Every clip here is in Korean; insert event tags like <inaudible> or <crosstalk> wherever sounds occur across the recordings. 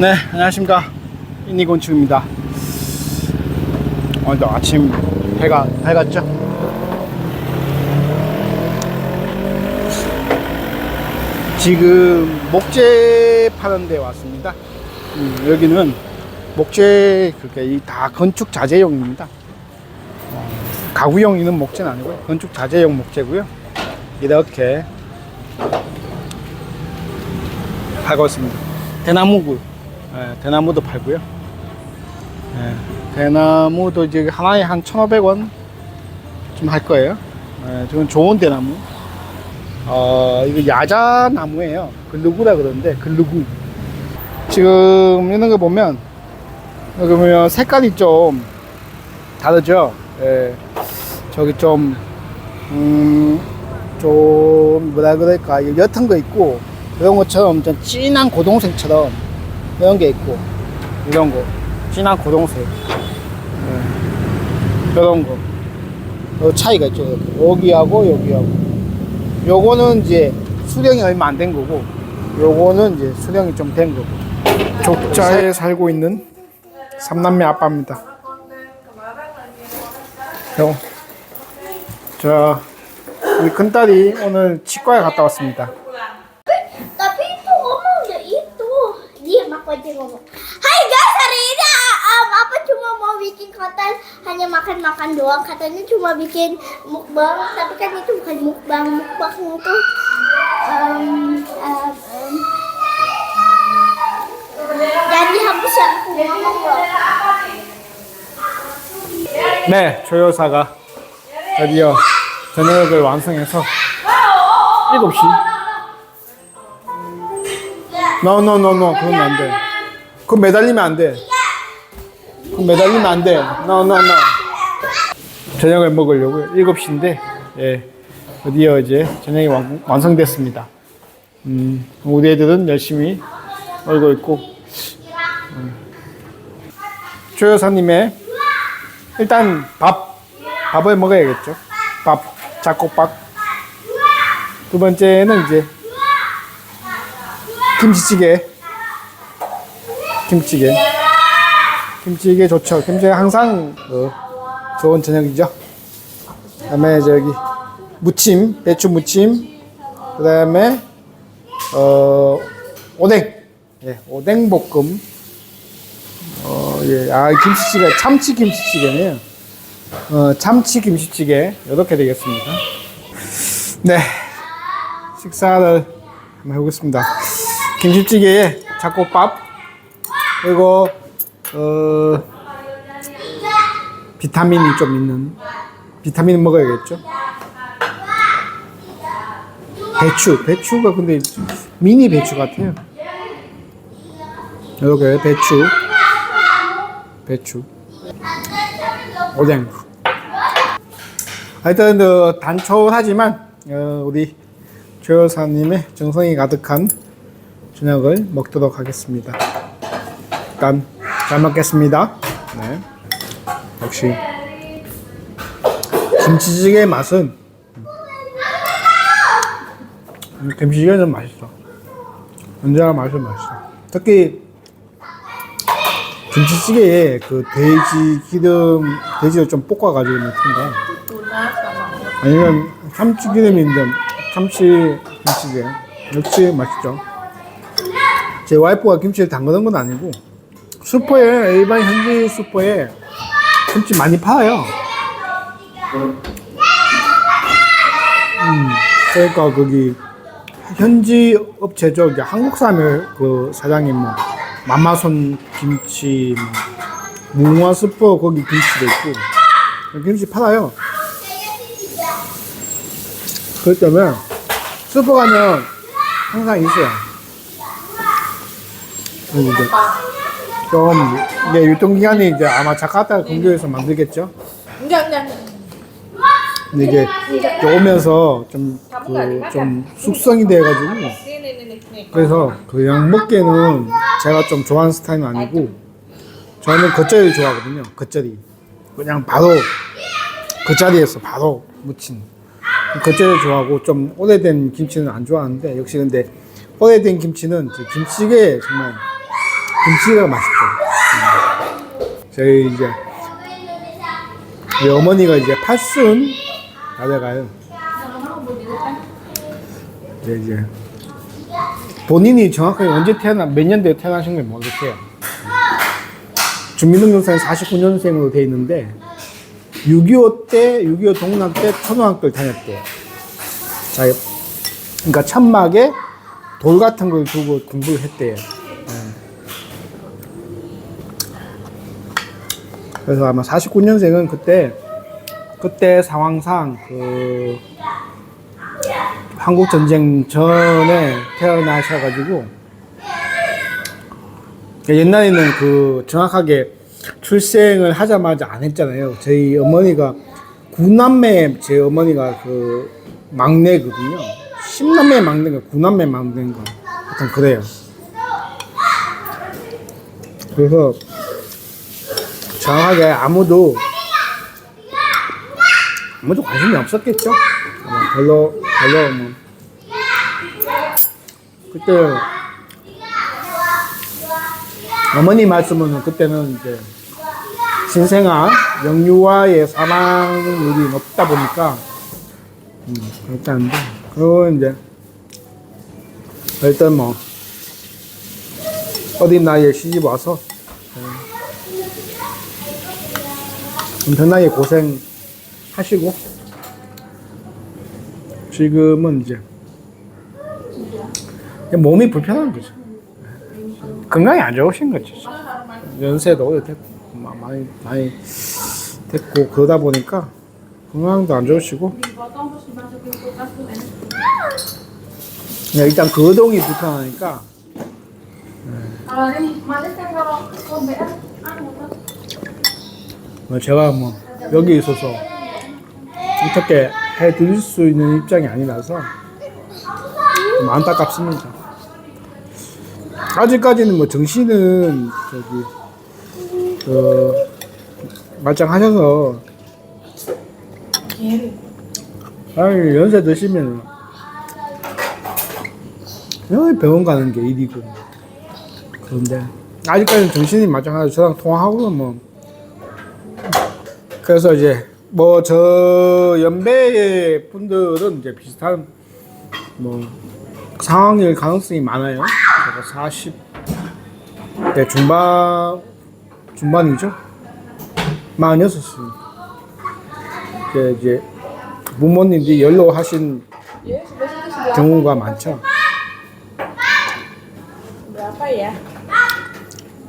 네, 안녕하십니까. 인니곤충입니다. 오늘도 아침 해가 밝았죠? 지금 목재 파는 데 왔습니다. 음, 여기는 목재, 그러니까 이다 건축 자재용입니다. 어, 가구용 있는 목재는 아니고요. 건축 자재용 목재고요. 이렇게 팔고 있습니다. 대나무고, 예, 대나무도 팔고요. 예, 대나무도 이제 하나에 한 1,500원 좀 할 거예요. 예, 저건 좋은 대나무. 어, 이거 야자나무예요. 글루구라 그러는데, 글루구. 지금 이런 거 보면, 여기 보면 색깔이 좀 다르죠? 예, 저기 좀, 음, 좀, 뭐라 그럴까, 옅은 거 있고, 이런 것처럼 좀 진한 고동색처럼 이런 게 있고, 이런 거. 진한 고동색. 예, 이런 거. 요 차이가 있죠. 여기하고 여기하고. 요거는 이제 수령이 얼마 안 된 거고, 요거는 이제 수령이 좀 된 거고. 족자에 살고 있는 삼남매 아빠입니다. 요. 자, 우리 큰딸이 오늘 치과에 갔다 왔습니다. Tapi itu ngomong ya itu aja ngomong. Hai guys hari ini um, apa cuma mau bikin konten hanya makan-makan doang katanya cuma bikin mukbang tapi kan itu bukan mukbang mukbang itu um, um, um, jadi hapus yang aku ngomong loh. 네, 조 여사가 드디어 저녁을 완성해서 7시. No, no. 그러면 안 돼. 그거 매달리면 안 돼. 그거 매달리면 안 돼. No, no. 저녁을 먹으려고요. 7시인데, 예. 드디어 이제 저녁이 완, 완성됐습니다. 음, 우리 애들은 열심히 놀고 있고, 음. 조 여사님의 일단 밥 밥을 먹어야겠죠. 밥 잡곡밥. 두 번째는 이제 김치찌개. 김치찌개. 김치찌개 좋죠. 김치찌개 항상 어, 좋은 저녁이죠. 그다음에 저기 무침, 배추 무침. 그다음에 어 오뎅. 예, 오뎅 볶음. 어, 예. 아, 김치찌개, 참치 김치찌개네요. 어, 참치 김치찌개. 이렇게 되겠습니다. 네. 식사를 한번 해보겠습니다. 김치찌개에 잡곡밥, 그리고, 어, 비타민이 좀 있는, 비타민 먹어야겠죠. 배추, 배추가 근데 미니 배추 같아요. 이렇게 배추. 배추, 오뎅. 하여튼 어, 단촐하지만 어, 우리 조 여사님의 정성이 가득한 저녁을 먹도록 하겠습니다. 일단 잘 먹겠습니다. 네. 역시 김치찌개의 맛은 음, 김치찌개는 맛있어. 언제나 맛이 맛있어. 특히 김치찌개에 그 돼지 기름 돼지를 좀 볶아가지고 거 아니면 참치 기름인데 참치 김치찌개 역시 맛있죠 제 와이프가 김치를 담그는 건 아니고 슈퍼에 일반 현지 슈퍼에 김치 많이 팔아요 음 그러니까 거기 현지 업체죠 한국 사람의 그 사장님 뭐 마마손 김치, 뭐, 무화 스프 거기 김치도 있고 김치 팔아요. 그렇기 때문에 슈퍼 가면 항상 있어요. 이제 좀 이제 유통기한이 이제 아마 자카타 근교에서 만들겠죠. 근데 이게 이제 오면서 좀, 그, 좀 숙성이 돼가지고 그래서 그냥 먹기에는 제가 좀 좋아하는 스타일은 아니고 저는 겉절이 좋아하거든요. 겉절이 그냥 바로 그 자리에서 바로 무친 겉절이 좋아하고 좀 오래된 김치는 안 좋아하는데 역시 근데 오래된 김치는 저 김치찌개에 정말 김치가 맛있죠. 음. 저희 이제 우리 어머니가 이제 팔순 다 돼가요. 이제 이제 본인이 정확하게 언제 태어나 몇 년도에 태어나신 걸 모르겠어요. 주민등록상에 49년생으로 돼 있는데 6.25 때, 6.25 동락 때 초등학교를 다녔대요. 자, 그러니까 천막에 돌 같은 걸 두고 공부를 했대요. 그래서 아마 49년생은 그때 그때 상황상 그 한국 전쟁 전에 태어나셔가지고 옛날에는 그 정확하게 출생을 하자마자 안 했잖아요. 저희 어머니가 구남매 제 어머니가 그 막내거든요. 십남매 막내가 구남매 막내인가 하여튼 그래요. 그래서 정확하게 아무도 아무도 관심이 없었겠죠. 아마 별로 별로 뭐 그때 어머니 말씀은 그때는 이제 신생아 영유아의 사망률이 높다 보니까 음, 그렇다는데 그거 이제 일단 뭐 어린 나이에 시집 와서 엄청나게 고생하시고 지금은 이제 몸이 불편한 거죠. 건강이 안 좋으신 거죠. 연세도 오래 됐고 마- 많이 많이 됐고 그러다 보니까 건강도 안 좋으시고. 그냥 일단 거동이 불편하니까. Kalau 제가 뭐 여기 있어서 어떻게 해 드릴 수 있는 입장이 아니라서 좀 안타깝습니다. 아직까지는 뭐 정신은 저기 그 말짱하셔서 아니 연세 드시면 여기 병원 가는 게 일이고 그런데 아직까지는 정신이 말짱하셔서 저랑 통화하고는 뭐 그래서 이제 뭐 저 연배의 분들은 이제 비슷한 뭐 상황일 가능성이 많아요. 제가 40대 중반 중반이죠. 46살. 이제 이제 부모님들이 연로하신 경우가 많죠. ya?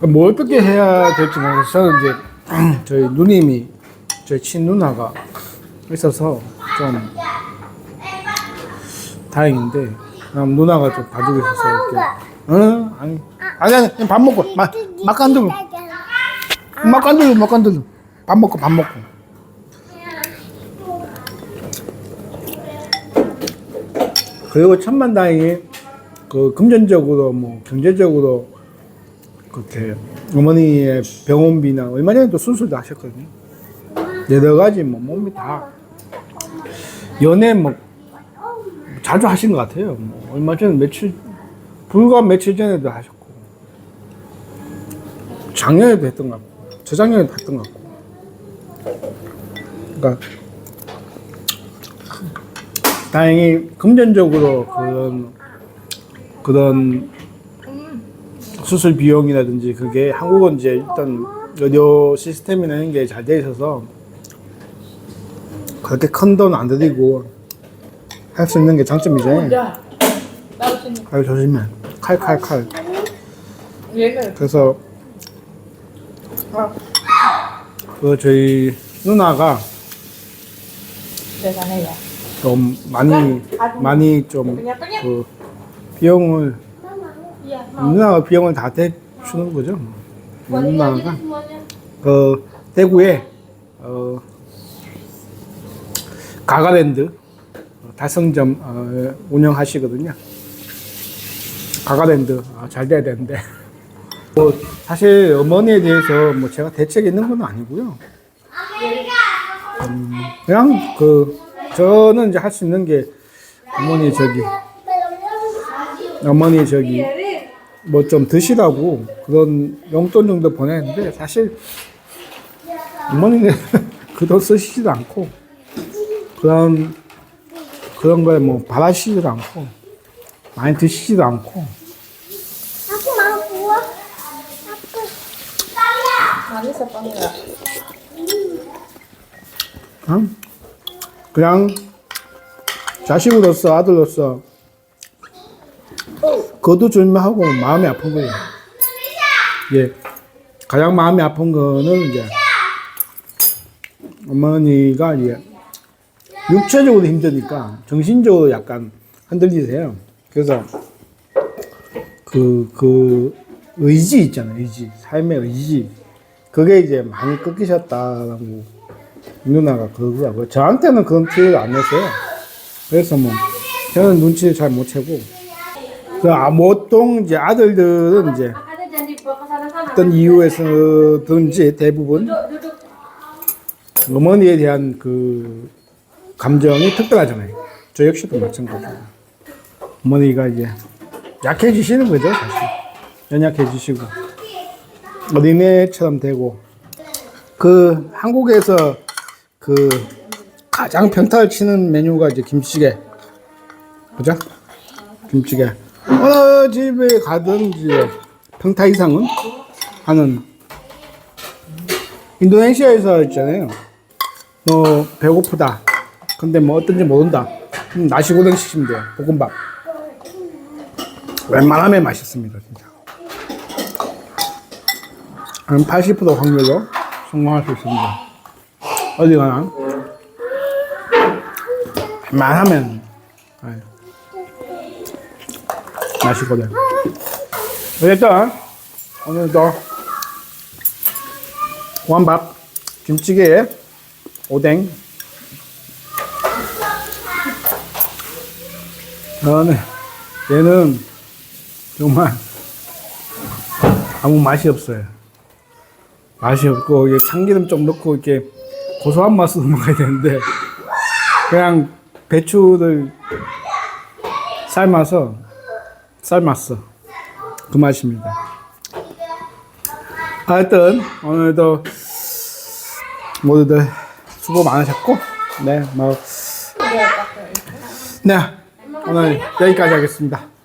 뭐 어떻게 해야 될지 모르겠어요. 저는 이제 저희 누님이 저희 친누나가 있어서 좀 다행인데 그럼 누나가 좀 봐주고 있어서 이렇게. 응? 아니 아니 아니 밥 먹고 막 막간들로 막간들로 막간들로 밥 먹고 밥 먹고. 그리고 천만다행히 그 금전적으로 뭐 경제적으로 그렇게 어머니의 병원비나 얼마 전에 또 수술도 하셨거든요. 여러 가지 뭐 몸이 다 연애 뭐 자주 하신 것 같아요. 뭐 얼마 전에 며칠 불과 며칠 전에도 하셨고 작년에도 했던 것 같고 저작년에도 했던 것 같고 그러니까 다행히 금전적으로 그런 그런 수술 비용이라든지 그게 한국은 이제 일단 의료 시스템이나 이런 게잘돼 있어서 그렇게 큰 돈 안 들이고 할 수 있는 게 장점이죠. Sini. 아유 조심해. 칼칼 칼. Iya kan? 그래서 그 저희 누나가. 좀 많이 많이 좀그 비용을. 누나가 비용을 다 대주는 거죠. 누나가. 그 대구에 어, 가가랜드 달성점 어, 운영하시거든요. 가가랜드 아, 잘 돼야 되는데 뭐 사실 어머니에 대해서 뭐 제가 대책이 있는 건 아니고요. 음, 그냥 그 저는 이제 할 수 있는 게 어머니 저기 어머니 저기 뭐 좀 드시라고 그런 용돈 정도 보냈는데 사실 어머니는 <laughs> 그 돈 쓰시지도 않고 그런 그런 거에 뭐 바라시지도 않고 많이 드시지도 않고 Aku mau buah. Aku. Manis apa enggak? 어? 그냥 자식으로서 아들로서 존중하고 마음이 아픈 거예요. 예, 가장 마음이 아픈 거는 이제 어머니가 이제 육체적으로 힘드니까 정신적으로 약간 흔들리세요. 그래서 그, 그 의지 있잖아요. 의지. 삶의 의지. 그게 이제 많이 꺾이셨다라고 누나가 그러더라고요. 저한테는 그런 티를 안 냈어요. 그래서 뭐, 저는 눈치를 잘 못 채고. 그, 아, 보통 이제 아들들은 이제. 어떤 이유에서든지 대부분. 어머니에 대한 그 감정이 특별하잖아요. 저 역시도 마찬가지예요. 어머니가 이제 약해지시는 거죠, 사실. 연약해지시고. 어린애처럼 되고. 그 한국에서 그 가장 평타를 치는 메뉴가 이제 김치찌개. 그죠? 김치찌개. 어느 집에 가든 이제 평타 이상은 하는 인도네시아에서 있잖아요. 뭐 배고프다. 근데 뭐 어떤지 모른다. 음, 나시고랭 시키면 돼요. 볶음밥. 웬만하면 맛있습니다, 진짜. 한 80% 확률로 성공할 수 있습니다. 어디 가나? 웬만하면 네. 맛있거든. 일단 오늘도 고한밥, 김치찌개에 오뎅. 저는 얘는 정말 아무 맛이 없어요. 맛이 없고 참기름 좀 넣고 이렇게 고소한 맛으로 <laughs> 먹어야 되는데 그냥 배추를 삶아서 삶았어. 그 맛입니다. 하여튼 오늘도 모두들 수고 많으셨고 네, 뭐 네, 오늘 여기까지 하겠습니다.